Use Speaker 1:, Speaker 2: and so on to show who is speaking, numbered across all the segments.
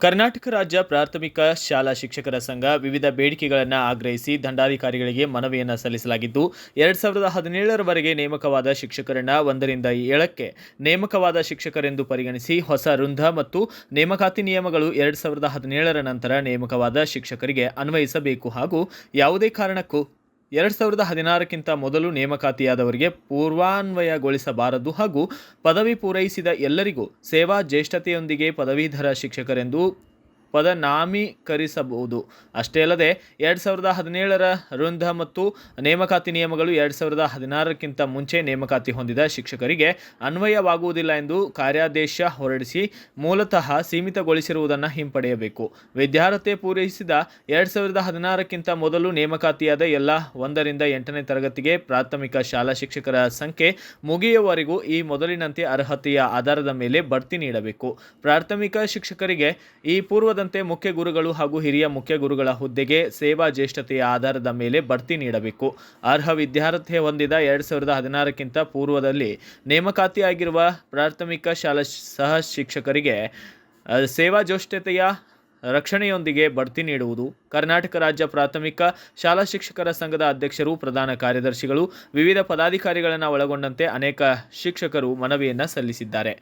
Speaker 1: ಕರ್ನಾಟಕ ರಾಜ್ಯ ಪ್ರಾಥಮಿಕ ಶಾಲಾ ಶಿಕ್ಷಕರ ಸಂಘ ವಿವಿಧ ಬೇಡಿಕೆಗಳನ್ನು ಆಗ್ರಹಿಸಿ ದಂಡಾಧಿಕಾರಿಗಳಿಗೆ ಮನವಿಯನ್ನು ಸಲ್ಲಿಸಲಾಗಿದ್ದು, ಎರಡ್ ಸಾವಿರದ ಹದಿನೇಳರವರೆಗೆ ನೇಮಕವಾದ ಶಿಕ್ಷಕರನ್ನ ಒಂದರಿಂದ ಏಳಕ್ಕೆ ನೇಮಕವಾದ ಶಿಕ್ಷಕರೆಂದು ಪರಿಗಣಿಸಿ ಹೊಸ ವೃಂದ ಮತ್ತು ನೇಮಕಾತಿ ನಿಯಮಗಳು ಎರಡ್ ಸಾವಿರದ ಹದಿನೇಳರ ನಂತರ ನೇಮಕವಾದ ಶಿಕ್ಷಕರಿಗೆ ಅನ್ವಯಿಸಬೇಕು ಹಾಗೂ ಯಾವುದೇ ಕಾರಣಕ್ಕೂ ಎರಡ್ ಸಾವಿರದ ಹದಿನಾರಕ್ಕಿಂತ ಮೊದಲು ನೇಮಕಾತಿಯಾದವರಿಗೆ ಪೂರ್ವಾನ್ವಯಗೊಳಿಸಬಾರದು ಹಾಗೂ ಪದವಿ ಪೂರೈಸಿದ ಎಲ್ಲರಿಗೂ ಸೇವಾ ಜ್ಯೇಷ್ಠತೆಯೊಂದಿಗೆ ಪದವೀಧರ ಶಿಕ್ಷಕರೆಂದು ಪದನಾಮೀಕರಿಸಬಹುದು. ಅಷ್ಟೇ ಅಲ್ಲದೆ, ಎರಡು ಸಾವಿರದ ಹದಿನೇಳರ ವೃಂದ ಮತ್ತು ನೇಮಕಾತಿ ನಿಯಮಗಳು ಎರಡು ಸಾವಿರದ ಹದಿನಾರಕ್ಕಿಂತ ಮುಂಚೆ ನೇಮಕಾತಿ ಹೊಂದಿದ ಶಿಕ್ಷಕರಿಗೆ ಅನ್ವಯವಾಗುವುದಿಲ್ಲ ಎಂದು ಕಾರ್ಯಾದೇಶ ಹೊರಡಿಸಿ ಮೂಲತಃ ಸೀಮಿತಗೊಳಿಸಿರುವುದನ್ನು ಹಿಂಪಡೆಯಬೇಕು. ವಿದ್ಯಾರ್ಹತೆ ಪೂರೈಸಿದ ಎರಡು ಸಾವಿರದ ಹದಿನಾರಕ್ಕಿಂತ ಮೊದಲು ನೇಮಕಾತಿಯಾದ ಎಲ್ಲ ಒಂದರಿಂದ ಎಂಟನೇ ತರಗತಿಗೆ ಪ್ರಾಥಮಿಕ ಶಾಲಾ ಶಿಕ್ಷಕರ ಸಂಖ್ಯೆ ಮುಗಿಯುವವರೆಗೂ ಈ ಮೊದಲಿನಂತೆ ಅರ್ಹತೆಯ ಆಧಾರದ ಮೇಲೆ ಬಡ್ತಿ ನೀಡಬೇಕು. ಪ್ರಾಥಮಿಕ ಶಿಕ್ಷಕರಿಗೆ ಈ ಪೂರ್ವದಂತೆ ಮುಖ್ಯ ಗುರುಗಳು ಹಾಗೂ ಹಿರಿಯ ಮುಖ್ಯ ಗುರುಗಳ ಹುದ್ದೆಗೆ ಸೇವಾ ಜ್ಯೇಷ್ಠತೆಯ ಆಧಾರದ ಮೇಲೆ ಬಡ್ತಿ ನೀಡಬೇಕು. ಅರ್ಹ ವಿದ್ಯಾರ್ಥಿ ಹೊಂದಿದ ಎರಡು ಸಾವಿರದ ಹದಿನಾರಕ್ಕಿಂತ ಪೂರ್ವದಲ್ಲಿ ನೇಮಕಾತಿಯಾಗಿರುವ ಪ್ರಾಥಮಿಕ ಶಾಲಾ ಸಹ ಶಿಕ್ಷಕರಿಗೆ ಸೇವಾ ಜ್ಯೇಷ್ಠತೆಯ ರಕ್ಷಣೆಯೊಂದಿಗೆ ಬಡ್ತಿ ನೀಡುವುದು. ಕರ್ನಾಟಕ ರಾಜ್ಯ ಪ್ರಾಥಮಿಕ ಶಾಲಾ ಶಿಕ್ಷಕರ ಸಂಘದ ಅಧ್ಯಕ್ಷರು, ಪ್ರಧಾನ ಕಾರ್ಯದರ್ಶಿಗಳು, ವಿವಿಧ ಪದಾಧಿಕಾರಿಗಳನ್ನು ಒಳಗೊಂಡಂತೆ ಅನೇಕ ಶಿಕ್ಷಕರು ಮನವಿಯನ್ನು ಸಲ್ಲಿಸಿದ್ದಾರೆ.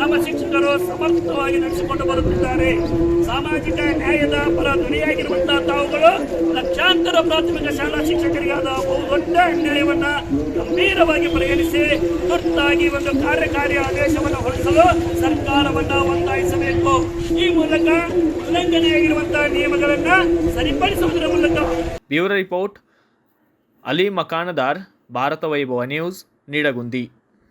Speaker 2: ನಮ್ಮ ಶಿಕ್ಷಕರು ಸಮರ್ಥವಾಗಿ ನಡೆಸಿಕೊಂಡು ಬರುತ್ತಿದ್ದಾರೆ. ಸಾಮಾಜಿಕ ನ್ಯಾಯದ ಪರ ಧ್ವನಿಯಾಗಿರುವಂತಹ ತಾವುಗಳು ಲಕ್ಷಾಂತರ ಪ್ರಾಥಮಿಕ ಶಾಲಾ ಶಿಕ್ಷಕರಿಗಾದ ಬಹುದೊಡ್ಡ ನ್ಯಾಯವನ್ನ ಗಂಭೀರವಾಗಿ ಪರಿಗಣಿಸಿ ತುರ್ತಾಗಿ ಒಂದು ಕಾರ್ಯಕಾರಿ ಆದೇಶವನ್ನು ಹೊರಡಿಸಲು ಸರ್ಕಾರವನ್ನು ಒತ್ತಾಯಿಸಬೇಕು. ಈ ಮೂಲಕ ಉಲ್ಲಂಘನೆಯಾಗಿರುವಂತಹ ನಿಯಮಗಳನ್ನ ಸರಿಪಡಿಸುವುದರ ಮೂಲಕ
Speaker 1: bureau report, Ali Makandar, Bharat Vaibhav News, Nidagundi.